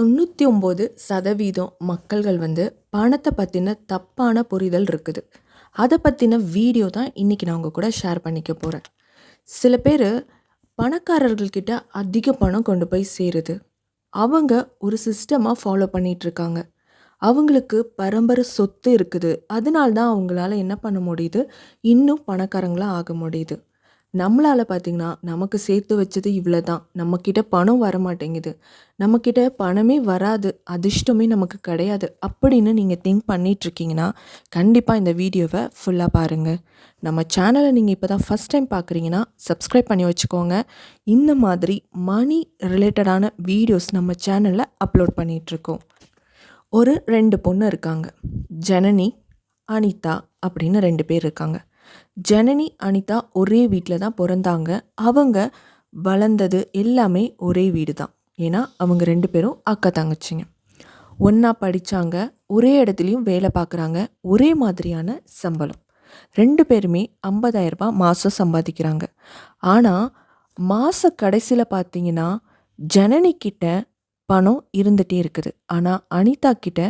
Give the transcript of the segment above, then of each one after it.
தொண்ணூற்றி ஒம்பது சதவீதம் மக்கள்கள் வந்து பணத்தை பற்றின தப்பான புரிதல் இருக்குது. அதை பற்றின வீடியோ தான் இன்றைக்கி நான் உங்கள் கூட ஷேர் பண்ணிக்க போகிறேன் சில பேர் பணக்காரர்கள்கிட்ட அதிக பணம் கொண்டு போய் சேருது. அவங்க ஒரு சிஸ்டமாக ஃபாலோ பண்ணிகிட்ருக்காங்க அவங்களுக்கு பரம்பரை சொத்து இருக்குது. அதனால தான் அவங்களால என்ன பண்ண முடியுது? இன்னும் பணக்காரங்களாக ஆக முடியுது. நம்மளால் பார்த்திங்கன்னா நமக்கு சேர்த்து வச்சது இவ்வளோ தான் நம்மக்கிட்ட பணம் வர மாட்டேங்குது நம்மக்கிட்ட பணமே வராது. அதிர்ஷ்டமே நமக்கு கிடையாது. அப்படின்னு நீங்கள் திங்க் பண்ணிகிட்ருக்கீங்கன்னா கண்டிப்பாக இந்த வீடியோவை ஃபுல்லாக பாருங்கள் நம்ம சேனலை நீங்கள் இப்போ தான் ஃபஸ்ட் டைம் பார்க்குறீங்கன்னா சப்ஸ்கிரைப் பண்ணி வச்சுக்கோங்க. இந்த மாதிரி மணி ரிலேட்டடான வீடியோஸ் நம்ம சேனலில் அப்லோட் பண்ணிகிட்ருக்கோம் ஒரு ரெண்டு பொண்ணு இருக்காங்க. ஜனனி அனிதா அப்படின்னு ரெண்டு பேர் இருக்காங்க. ஜனனி அனிதா ஒரே வீட்டில் தான் பிறந்தாங்க. அவங்க வளர்ந்தது எல்லாமே ஒரே வீடு தான் ஏன்னா அவங்க ரெண்டு பேரும் அக்கா தங்கச்சிங்க. ஒன்றா படித்தாங்க ஒரே இடத்துலையும் வேலை பார்க்குறாங்க ஒரே மாதிரியான சம்பளம். ரெண்டு பேருமே ஐம்பதாயிரரூபா மாதம் சம்பாதிக்கிறாங்க. ஆனால் மாத கடைசியில் பார்த்தீங்கன்னா ஜனனி கிட்ட பணம் இருந்துகிட்டே இருக்குது. ஆனால் அனிதா கிட்ட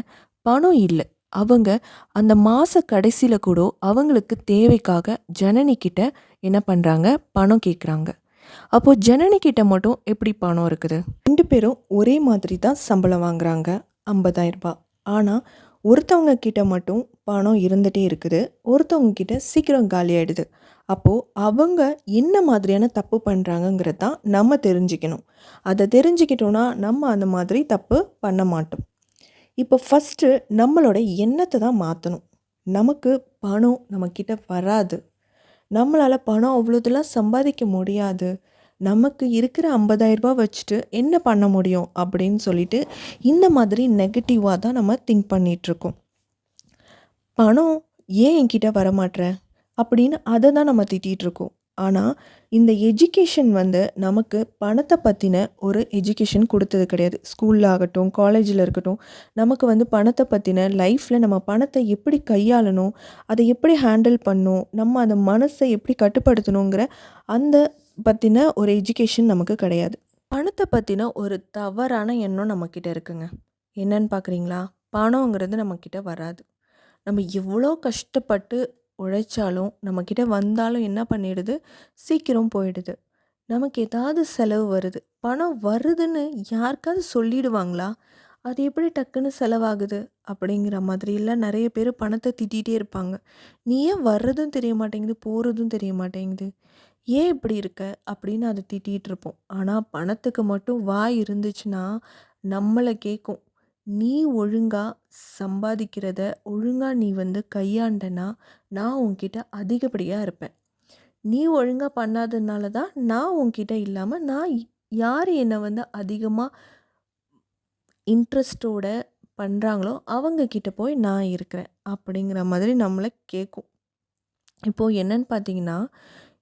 பணம் இல்லை. அவங்க அந்த மாத கடைசியில் கூட அவங்களுக்கு தேவைக்காக ஜனனிக்கிட்ட என்ன பண்ணுறாங்க பணம் கேட்குறாங்க அப்போது ஜனனிக்கிட்ட மட்டும் எப்படி பணம் இருக்குது? ரெண்டு பேரும் ஒரே மாதிரி தான் சம்பளம் வாங்குறாங்க. ஐம்பதாயிரரூபா ஆனால் ஒருத்தவங்க கிட்ட மட்டும் பணம் இருந்துகிட்டே இருக்குது. ஒருத்தவங்க கிட்ட சீக்கிரம் காலி ஆகிடுது அப்போது அவங்க என்ன மாதிரியான தப்பு பண்ணுறாங்கங்கிறது தான் நம்ம தெரிஞ்சுக்கணும். அதை தெரிஞ்சுக்கிட்டோன்னா நம்ம அந்த மாதிரி தப்பு பண்ண மாட்டோம். இப்போ ஃபஸ்ட்டு நம்மளோட எண்ணத்தை தான் மாற்றணும் நமக்கு பணம் நம்மக்கிட்ட வராது. நம்மளால் பணம் அவ்வளோதெல்லாம் சம்பாதிக்க முடியாது. நமக்கு இருக்கிற ஐம்பதாயிரரூபா வச்சுட்டு என்ன பண்ண முடியும் அப்படின்னு சொல்லிட்டு இந்த மாதிரி நெகட்டிவாக தான் நம்ம திங்க் பண்ணிகிட்ருக்கோம் பணம் ஏன் என்கிட்ட வரமாட்டேற அப்படின்னு அதை தான் நம்ம திட்டிகிட்ருக்கோம் ஆனால் இந்த எஜுகேஷன் வந்து நமக்கு பணத்தை பற்றின ஒரு எஜுகேஷன் கொடுத்தது கிடையாது. ஸ்கூலில் ஆகட்டும் காலேஜில் இருக்கட்டும் நமக்கு வந்து பணத்தை பற்றின லைஃப்பில் நம்ம பணத்தை எப்படி கையாளணும் அதை எப்படி ஹேண்டில் பண்ணணும் நம்ம அந்த மனசை எப்படி கட்டுப்படுத்தணுங்கிற அந்த பற்றின ஒரு எஜுகேஷன் நமக்கு கிடையாது. பணத்தை பற்றின ஒரு தவறான எண்ணம் நம்மக்கிட்ட இருக்குங்க. என்னன்னு பார்க்குறீங்களா பணங்கிறது நம்மக்கிட்ட வராது. நம்ம எவ்வளோ கஷ்டப்பட்டு உழைச்சாலும் நம்மக்கிட்ட வந்தாலும் என்ன பண்ணிடுது? சீக்கிரம் போயிடுது. நமக்கு ஏதாவது செலவு வருது. பணம் வருதுன்னு யாருக்காவது சொல்லிடுவாங்களா? அது எப்படி டக்குன்னு செலவாகுது? அப்படிங்கிற மாதிரிலாம் நிறைய பேர் பணத்தை திட்டிகிட்டே இருப்பாங்க. நீ ஏன் வர்றதும் தெரிய மாட்டேங்குது போகிறதும் தெரிய மாட்டேங்குது? ஏன் இப்படி இருக்க? அப்படின்னு அதை திட்டிகிட்டு இருப்போம். ஆனால் பணத்துக்கு மட்டும் வாய் இருந்துச்சுன்னா நம்மளை கேட்கும் நீ ஒழுங்காக சம்பாதிக்கிறத ஒழுங்காக நீ வந்து கையாண்டனா நான் உன்கிட்ட அதிகப்படியாக இருப்பேன். நீ ஒழுங்காக பண்ணாததுனால தான் நான் உன்கிட்ட இல்லாமல் நான் யார் என்னை வந்து அதிகமாக இன்ட்ரெஸ்ட்டோட பண்ணுறாங்களோ அவங்க கிட்ட போய் நான் இருக்கிறேன் அப்படிங்கிற மாதிரி நம்மளை கேட்கும் இப்போது என்னன்னு பார்த்தீங்கன்னா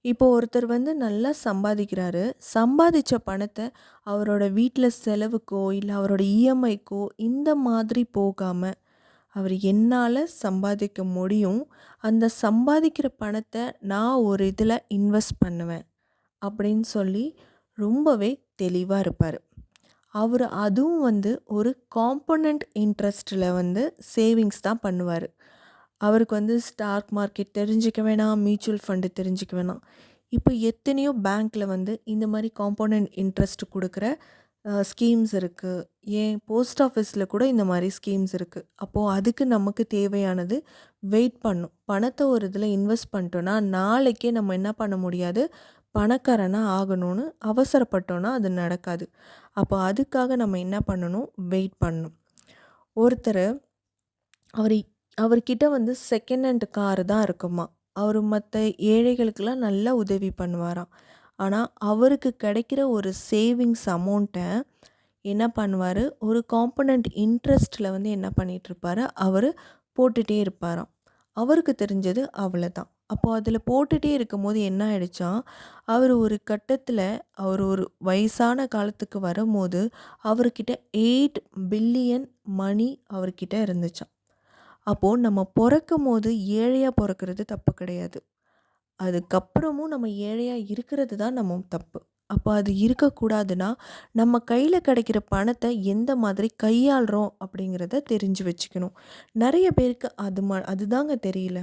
இப்போ ஒருத்தர் வந்து நல்லா சம்பாதிக்கிறாரு. சம்பாதிச்ச பணத்தை அவரோட வீட்டில் செலவுக்கோ இல்லை அவரோட இஎம்ஐக்கோ இந்த மாதிரி போகாமல் அவர் என்னால் சம்பாதிக்க முடியும். அந்த சம்பாதிக்கிற பணத்தை நான் ஒரு இதில் இன்வெஸ்ட் பண்ணுவேன் அப்படின்னு சொல்லி ரொம்பவே தெளிவாக இருப்பார். அவர் அதுவும் வந்து ஒரு காம்பனண்ட் இன்ட்ரெஸ்ட்டில் வந்து சேவிங்ஸ் தான் பண்ணுவார். அவருக்கு வந்து ஸ்டாக் மார்க்கெட் தெரிஞ்சிக்க வேணாம் மியூச்சுவல் ஃபண்டு தெரிஞ்சிக்க வேணாம். இப்போ எத்தனையோ பேங்க்கில் வந்து இந்த மாதிரி காம்பவுண்ட் இன்ட்ரெஸ்ட் கொடுக்குற ஸ்கீம்ஸ் இருக்குது ஏன்? போஸ்ட் ஆஃபீஸில் கூட இந்த மாதிரி ஸ்கீம்ஸ் இருக்குது அப்போது அதுக்கு நமக்கு தேவையானது வெயிட் பண்ணும். பணத்தை ஒரு இதில் இன்வெஸ்ட் பண்ணிட்டோன்னா நாளைக்கே நம்ம என்ன பண்ண முடியாது? பணக்காரனாக ஆகணும்னு அவசரப்பட்டோன்னா அது நடக்காது. அப்போ அதுக்காக நம்ம என்ன பண்ணணும்? வெயிட் பண்ணணும். ஒருத்தர் அவர் அவர்கிட்ட வந்து செகண்ட் ஹேண்ட் காரு தான் இருக்குமா. அவர் மற்ற ஏழைகளுக்கெல்லாம் நல்லா உதவி பண்ணுவாராம். ஆனால் அவருக்கு கிடைக்கிற ஒரு சேவிங்ஸ் அமௌண்ட்டை என்ன பண்ணுவார்? ஒரு காம்பனண்ட் இன்ட்ரெஸ்ட்டில் வந்து என்ன பண்ணிகிட்ருப்பாரு அவர் போட்டுகிட்டே இருப்பாராம். அவருக்கு தெரிஞ்சது அவ்வளோதான் அப்போது அதில் போட்டுகிட்டே இருக்கும்போது என்ன ஆயிடுச்சா? அவர் ஒரு கட்டத்தில் அவர் ஒரு வயசான காலத்துக்கு வரும்போது அவர்கிட்ட எயிட் பில்லியன் மணி அவர்கிட்ட இருந்துச்சாம். அப்போது நம்ம பிறக்கும் போது ஏழையாக பிறக்கிறது தப்பு கிடையாது அதுக்கப்புறமும் நம்ம ஏழையாக இருக்கிறது தான் நம்ம தப்பு அப்போ அது இருக்கக்கூடாதுன்னா, நம்ம கையில் கிடைக்கிற பணத்தை எந்த மாதிரி கையாளுறோம் அப்படிங்கிறத தெரிஞ்சு வச்சுக்கணும். நிறைய பேருக்கு அது ம அதுதாங்க தெரியல.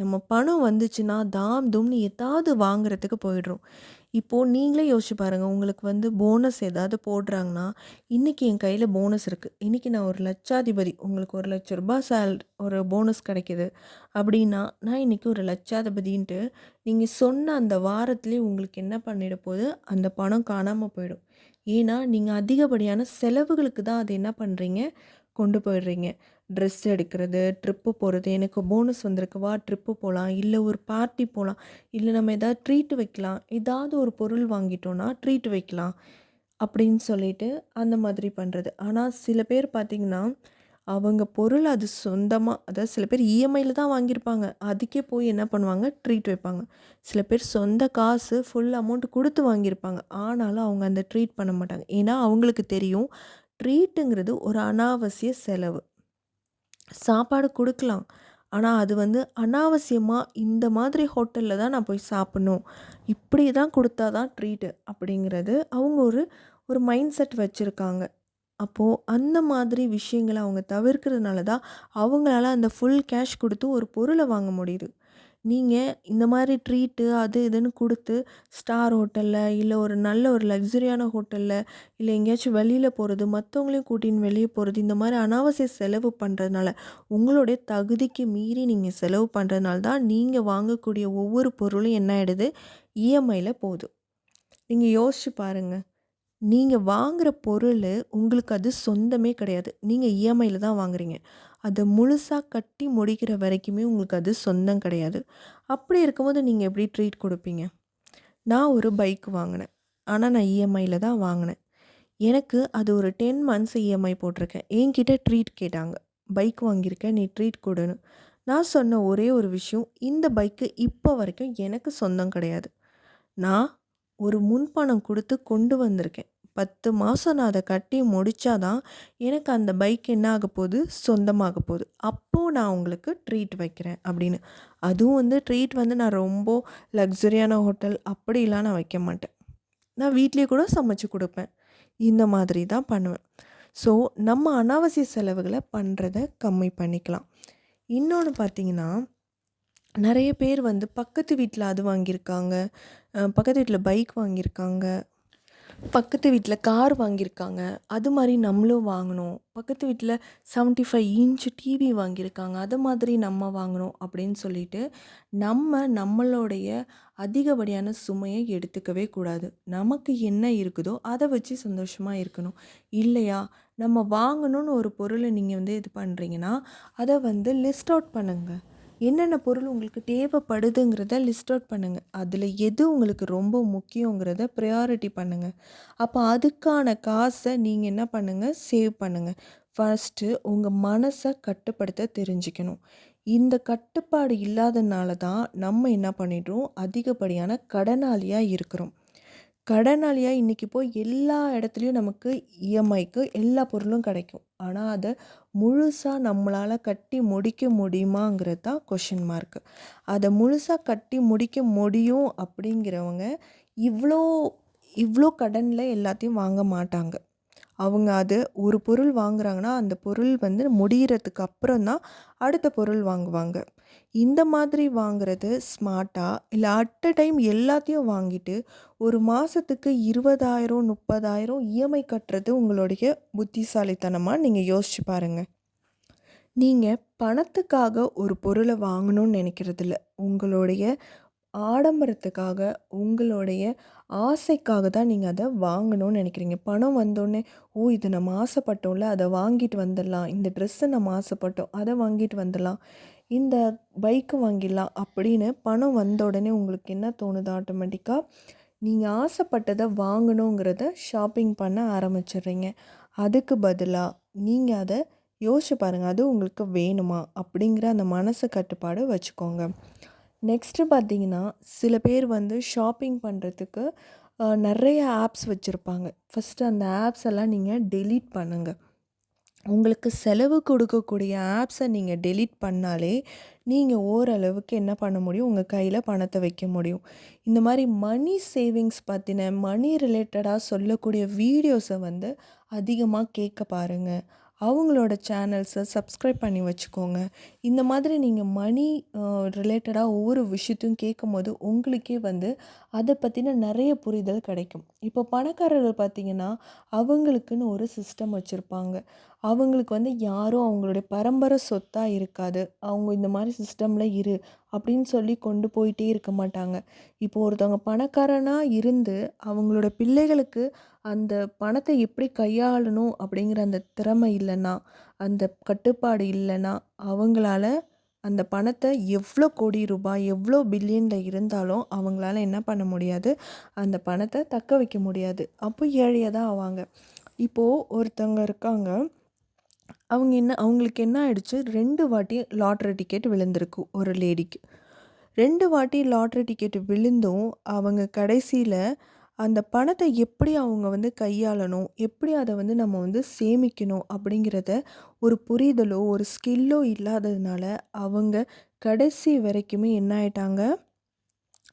நம்ம பணம் வந்துச்சுன்னா, தாம் தும்னு ஏதாவது வாங்குறதுக்கு போயிடுறோம். இப்போது நீங்களே யோசிச்சு பாருங்கள் உங்களுக்கு வந்து போனஸ் ஏதாவது போடுறாங்கன்னா, இன்றைக்கி என் கையில் போனஸ் இருக்குது இன்றைக்கி நான் ஒரு லட்சாதிபதி. உங்களுக்கு ஒரு லட்ச ரூபா சேல் ஒரு போனஸ் கிடைக்கிது அப்படின்னா, நான் இன்றைக்கி ஒரு லட்சாதிபதின்ட்டு நீங்கள் சொன்ன அந்த வாரத்துலேயே உங்களுக்கு என்ன பண்ணிட போகுது, அந்த பணம் காணாமல் போயிடும். ஏன்னா, நீங்கள் அதிகப்படியான செலவுகளுக்கு தான் அது என்ன பண்ணுறீங்க கொண்டு போயிடுறீங்க. ட்ரெஸ் எடுக்கிறது, ட்ரிப்பு போகிறது எனக்கு போனஸ் வந்திருக்கு வா ட்ரிப்பு போகலாம் இல்லை ஒரு பார்ட்டி போகலாம் இல்லை நம்ம ஏதாவது ட்ரீட் வைக்கலாம். ஏதாவது ஒரு பொருள் வாங்கிட்டோன்னா ட்ரீட் வைக்கலாம். அப்படின்னு சொல்லிட்டு அந்த மாதிரி பண்ணுறது ஆனால் சில பேர் பார்த்தீங்கன்னா, அவங்க பொருள் அது சொந்தமாக அதாவது சில பேர் இஎம்ஐயில் தான் வாங்கியிருப்பாங்க. அதுக்கே போய் என்ன பண்ணுவாங்க, ட்ரீட் வைப்பாங்க. சில பேர் சொந்த காசு ஃபுல் அமௌண்ட் கொடுத்து வாங்கியிருப்பாங்க. ஆனாலும் அவங்க அந்த ட்ரீட் பண்ண மாட்டாங்க. ஏன்னா அவங்களுக்கு தெரியும், ட்ரீட்டுங்கிறது ஒரு அனாவசிய செலவு. சாப்பாடு கொடுக்கலாம். ஆனால் அது வந்து அனாவசியமாக இந்த மாதிரி ஹோட்டலில் தான் நான் போய் சாப்பிட்ணும். இப்படி தான் கொடுத்தா தான் ட்ரீட்டு அப்படிங்கிறது அவங்க ஒரு ஒரு மைண்ட் செட் வச்சுருக்காங்க. அப்போது அந்த மாதிரி விஷயங்களை அவங்க தவிர்க்கிறதுனால தான் அவங்களால அந்த ஃபுல் கேஷ் கொடுத்து ஒரு பொருளை வாங்க முடியுது. நீங்க இந்த மாரி ட்ரீட்டு அது இதுன்னு குடுத்து ஸ்டார் ஹோட்டல்ல, இல்ல ஒரு நல்ல ஒரு லக்ஸரியான ஹோட்டல்ல, இல்ல எங்கேயாச்சும் வெளியில போறது, மத்தவங்களையும் கூட்டின்னு வெளிய போறது, இந்த மாரி அனாவசிய செலவு பண்றதுனால, உங்களுடைய தகுதிக்கு மீறி நீங்க செலவு பண்றதுனால தான் நீங்க வாங்கக்கூடிய ஒவ்வொரு பொருளும் என்ன ஆயிடுது, இஎம்ஐல போதும் நீங்க யோசிச்சு பாருங்க. நீங்க வாங்குற பொருளு உங்களுக்கு அது சொந்தமே கிடையாது. நீங்க இஎம்ஐல தான் வாங்குறீங்க. அத முழுசா கட்டி முடிக்கிற வரைக்குமே உங்களுக்கு அது சொந்தம் கிடையாது. அப்படி இருக்கும்போது நீங்க எப்படி ட்ரீட் குடுப்பீங்க? நான் ஒரு பைக் வாங்குனேன். ஆனா நான் இஎம்ஐல தான் வாங்குனேன். எனக்கு அது ஒரு 10 மந்த்ஸ் இஎம்ஐ போட்டிருக்கேன். என்கிட்ட ட்ரீட் கேட்டாங்க. பைக் வாங்கியிருக்க நீ ட்ரீட் குடுன்னு. நான் சொன்ன ஒரே ஒரு விஷயம், இந்த பைக்கு இப்போ வரைக்கும் எனக்கு சொந்தம் கிடையாது. நான் ஒரு முன்பணம் கொடுத்து கொண்டு வந்திருக்கேன். பத்து மாதம் நான் அதை கட்டி முடிச்சா தான் எனக்கு அந்த பைக் என்ன ஆகப்போகுது, சொந்தமாக போகுது. அப்போது நான் உங்களுக்கு ட்ரீட் வைக்கிறேன் அப்படின்னு. அதுவும் வந்து ட்ரீட் வந்து நான் ரொம்ப லக்ஸரியான ஹோட்டல் அப்படிலாம் நான் வைக்க மாட்டேன். நான் வீட்லேயே கூட சமைச்சு கொடுப்பேன் இந்த மாதிரி தான் பண்ணுவேன். ஸோ நம்ம அனாவசிய செலவுகளை பண்ணுறத கம்மி பண்ணிக்கலாம். இன்னொன்று பார்த்தீங்கன்னா, நிறைய பேர் வந்து பக்கத்து வீட்டில் அது வாங்கியிருக்காங்க. பக்கத்து வீட்டில் பைக் வாங்கியிருக்காங்க. பக்கத்து வீட்டில் கார் வாங்கியிருக்காங்க. அது மாதிரி நம்மளும் வாங்கணும். பக்கத்து வீட்டில் செவன்ட்டி ஃபைவ் இன்ச் டிவி வாங்கியிருக்காங்க. அது மாதிரி நம்ம வாங்கணும் அப்படின்னு சொல்லிட்டு, நம்ம நம்மளுடைய அதிகப்படியான சுமையை எடுத்துக்கவே கூடாது. நமக்கு என்ன இருக்குதோ அதை வச்சு சந்தோஷமாக இருக்கணும். இல்லையா, நம்ம வாங்கணும்னு ஒரு பொருளை நீங்கள் வந்து இது பண்ணுறீங்கன்னா அதை வந்து லிஸ்ட் அவுட் பண்ணுங்கள் என்னென்ன பொருள் உங்களுக்கு தேவைப்படுதுங்கிறத லிஸ்ட் அவுட் பண்ணுங்கள் அதில் எது உங்களுக்கு ரொம்ப முக்கியங்கிறத ப்ரையாரிட்டி பண்ணுங்க. அப்போ அதுக்கான காசை நீங்கள் என்ன பண்ணுங்கள் சேவ் பண்ணுங்க. ஃபஸ்ட்டு உங்கள் மனசை கட்டுப்படுத்த தெரிஞ்சுக்கணும். இந்த கட்டுப்பாடு இல்லாதனால தான் நம்ம என்ன பண்ணிடுறோம், அதிகப்படியான கடனாளியாக இருக்கிறோம். கடனாளியாக இன்றைக்கி போய் எல்லா இடத்துலையும் நமக்கு இஎம்ஐக்கு எல்லா பொருளும் கிடைக்கும். ஆனால் அதை முழுசாக நம்மளால் கட்டி முடிக்க முடியுமாங்கிறது தான் கொஷின் மார்க். அதை முழுசாக கட்டி முடிக்க முடியும் அப்படிங்கிறவங்க, இவ்வளோ இவ்வளோ கடனில் எல்லாத்தையும் வாங்க மாட்டாங்க. அவங்க அது ஒரு பொருள் வாங்குறாங்கன்னா, அந்த பொருள் வந்து முடிகிறதுக்கு அப்புறம் தான் அடுத்த பொருள் வாங்குவாங்க. இந்த மாதிரி வாங்குறது ஸ்மார்ட்டாக இல்லை அட் அ டைம் எல்லாத்தையும் வாங்கிட்டு, ஒரு மாதத்துக்கு இருபதாயிரம் முப்பதாயிரம் இஎம்ஐ கட்டுறது உங்களுடைய புத்திசாலித்தனமாக நீங்கள் யோசிச்சு பாருங்க. நீங்கள் பணத்துக்காக ஒரு பொருளை வாங்கணும்னு நினைக்கிறதில்ல. உங்களுடைய ஆடம்பரத்துக்காக, உங்களுடைய ஆசைக்காக தான் நீங்கள் அதை வாங்கணும்னு நினைக்கிறீங்க. பணம் வந்தோடனே ஓ! இது நம்ம ஆசைப்பட்டோம்ல, அதை வாங்கிட்டு வந்துடலாம். இந்த ட்ரெஸ்ஸை நம்ம ஆசைப்பட்டோம். அதை வாங்கிட்டு வந்துடலாம். இந்த பைக்கு வாங்கிடலாம் அப்படின்னு பணம் வந்த உடனே உங்களுக்கு என்ன தோணுது ஆட்டோமேட்டிக்காக நீங்கள் ஆசைப்பட்டதை வாங்கணுங்கிறத ஷாப்பிங் பண்ண ஆரம்பிச்சிடுறீங்க. அதுக்கு பதிலாக நீங்கள் அதை யோசிச்சு பாருங்கள் அது உங்களுக்கு வேணுமா? அப்படிங்கிற அந்த மனசு கட்டுப்பாடு வச்சுக்கோங்க. நெக்ஸ்ட்டு பார்த்தீங்கன்னா, சில பேர் வந்து ஷாப்பிங் பண்ணுறதுக்கு நிறைய ஆப்ஸ் வச்சுருப்பாங்க. ஃபஸ்ட்டு அந்த ஆப்ஸ் எல்லாம் நீங்கள் டெலீட் பண்ணுங்கள் உங்களுக்கு செலவு கொடுக்கக்கூடிய ஆப்ஸை நீங்கள் டெலீட் பண்ணாலே நீங்கள் ஓரளவுக்கு என்ன பண்ண முடியும்? உங்கள் கையில் பணத்தை வைக்க முடியும். இந்த மாதிரி மணி சேவிங்ஸ் பற்றின மணி ரிலேட்டடாக சொல்லக்கூடிய வீடியோஸை வந்து அதிகமாக கேட்க பாருங்கள் அவங்களோட சேனல்ஸை சப்ஸ்கிரைப் பண்ணி வச்சுக்கோங்க. இந்த மாதிரி நீங்கள் மணி ரிலேட்டடாக ஒவ்வொரு விஷயத்தையும் கேட்கும்போது உங்களுக்கே வந்து அதை பற்றின நிறைய புரிதல் கிடைக்கும். இப்போ பணக்காரர்கள் பார்த்திங்கன்னா அவங்களுக்குன்னு ஒரு சிஸ்டம் வச்சுருப்பாங்க. அவங்களுக்கு வந்து யாரும் அவங்களுடைய பரம்பரை சொத்தாக இருக்காது. அவங்க இந்த மாதிரி சிஸ்டமில் இரு அப்படின்னு சொல்லி கொண்டு போயிட்டே இருக்க மாட்டாங்க. இப்போ ஒருத்தவங்க பணக்காரனாக இருந்து அவங்களோட பிள்ளைகளுக்கு அந்த பணத்தை எப்படி கையாளணும் அப்படிங்கிற அந்த திறமை இல்லைன்னா அந்த கட்டுப்பாடு இல்லைன்னா அவங்களால அந்த பணத்தை எவ்வளோ கோடி ரூபாய் எவ்வளோ பில்லியனில் இருந்தாலும் அவங்களால என்ன பண்ண முடியாது? அந்த பணத்தை தக்க வைக்க முடியாது. அப்போ ஏழையாக தான் ஆவாங்க. இப்போது ஒருத்தவங்க இருக்காங்க. அவங்க என்ன அவங்களுக்கு என்ன ஆயிடுச்சு? ரெண்டு வாட்டி லாட்ரி டிக்கெட் விழுந்திருக்கு ஒரு லேடிக்கு. ரெண்டு வாட்டி லாட்ரி டிக்கெட் விழுந்தும் அவங்க கடைசியில் அந்த பணத்தை எப்படி அவங்க வந்து கையாளணும் எப்படி அதை வந்து நம்ம வந்து சேமிக்கணும் அப்படிங்கிறத ஒரு புரிதலோ ஒரு ஸ்கில்லோ இல்லாததுனால அவங்க கடைசி வரைக்குமே என்ன ஆயிட்டாங்க?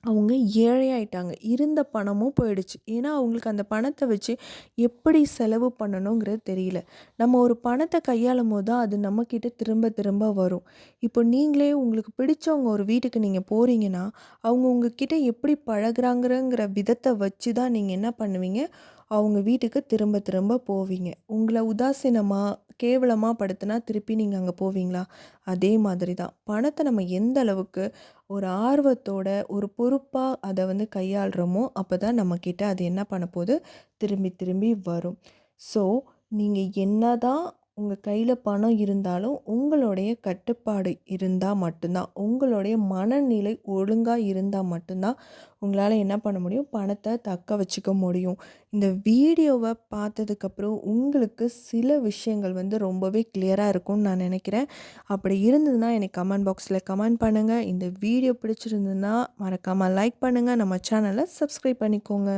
அவங்க ஏழையாயிட்டாங்க. இருந்த பணமும் போயிடுச்சு. ஏன்னா அவங்களுக்கு அந்த பணத்தை வச்சு எப்படி செலவு பண்ணணுங்கிறது தெரியல. நம்ம ஒரு பணத்தை கையாளும் போது தான் அது நம்மக்கிட்ட திரும்ப திரும்ப வரும். இப்போ நீங்களே உங்களுக்கு பிடிச்சவங்க ஒரு வீட்டுக்கு நீங்கள் போகிறீங்கன்னா அவங்க உங்ககிட்ட எப்படி பழகுறாங்கிறங்கிற விதத்தை வச்சு தான் நீங்கள் என்ன பண்ணுவீங்க? அவங்க வீட்டுக்கு திரும்ப திரும்ப போவீங்க. உங்களை உதாசீனமாக கேவலமாக படுத்தினா திருப்பி நீங்கள் அங்கே போவீங்களா? அதே மாதிரி தான். பணத்தை நம்ம எந்த அளவுக்கு ஒரு ஆர்வத்தோட ஒரு பொறுப்பாக அதை வந்து கையாளுறோமோ அப்போ தான் நம்மக்கிட்ட அது என்ன பண்ண போகுது திரும்பி திரும்பி வரும். ஸோ நீங்கள் என்ன தான் உங்கள் கையில் பணம் இருந்தாலும் உங்களுடைய கட்டுப்பாடு இருந்தால் மட்டும்தான். உங்களுடைய மனநிலை ஒழுங்காக இருந்தால் மட்டும்தான் உங்களால் என்ன பண்ண முடியும்? பணத்தை தக்க வச்சுக்க முடியும். இந்த வீடியோவை பார்த்ததுக்கப்புறம் உங்களுக்கு சில விஷயங்கள் வந்து ரொம்பவே கிளியராக இருக்கும்னு நான் நினைக்கிறேன். அப்படி இருந்ததுன்னா எனக்கு கமெண்ட் பாக்ஸில் கமெண்ட் பண்ணுங்கள் இந்த வீடியோ பிடிச்சிருந்ததுன்னா மறக்காமல் லைக் பண்ணுங்கள் நம்ம சேனலை சப்ஸ்கிரைப் பண்ணிக்கோங்க.